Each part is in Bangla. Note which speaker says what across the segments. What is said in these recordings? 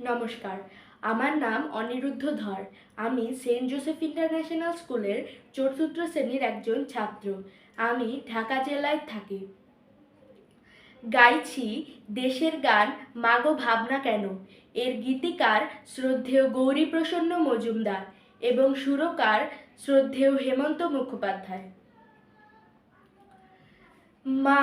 Speaker 1: নমস্কার। আমার নাম অনিরুদ্ধ ধর। আমি সেন্ট জোসেফ ইন্টারন্যাশনাল স্কুলের চতুর্থ শ্রেণির একজন ছাত্র। আমি ঢাকা জেলায় থাকি। গাইছি দেশের গান মাগো ভাবনা কেন? এর গীতিকার শ্রদ্ধেয় গৌরী প্রসন্ন মজুমদার এবং সুরকার শ্রদ্ধেয় হেমন্ত মুখোপাধ্যায়। মা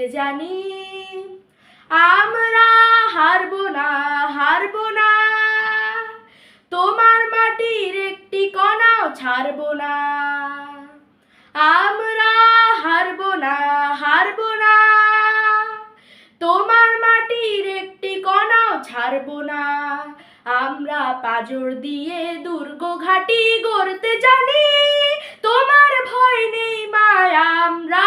Speaker 1: করতে জানি, আমরা হারবো না হারবো না। তোমার মাটির একটি কণাও ছাড়বো না। আমরা হারবো না হারবো না। তোমার মাটির একটি কণাও ছাড়বো না। আমরা পাজর দিয়ে দুর্গ ঘাটি গড়তে জানি, তোমার ভয় নেই মায়া, আমরা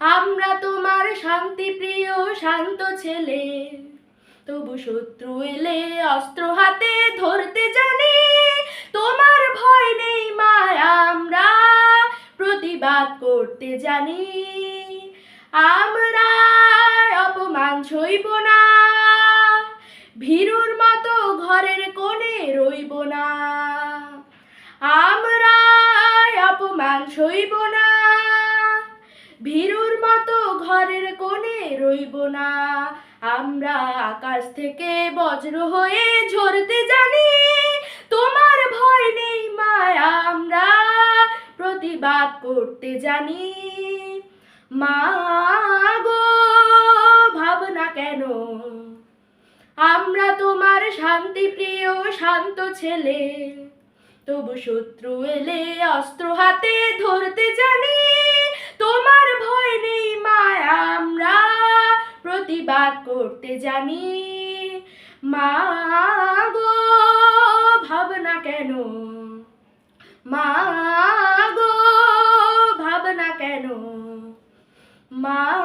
Speaker 1: আমরা তোমার শান্তি প্রিয়, শান্ত ছেলে। তবু শত্রু এলে অস্ত্র হাতে ধরতে জানি। তোমার ভয় নেই মায়া, আমরা প্রতিবাদ করতে জানি। আমরা অপমান সইব না। ভীরুর মতো ঘরের কোণে রইব না। ঘরের কোণে রইব না। আমরা আকাশ থেকে বজ্র হয়ে ঝরতে জানি, তোমার ভয় নেই মায়া, আমরা প্রতিবাদ করতে জানি। মা গো, ভাবনা কেন? আমরা তোমার শান্তি প্রিয়, শান্ত ছেলে। তবু শত্রু এলে অস্ত্র হাতে ধরতে জানি, তোমার প্রতিবাদ করতে জানি। মা গো ভাবনা কেন? মা গো ভাবনা কেন? মা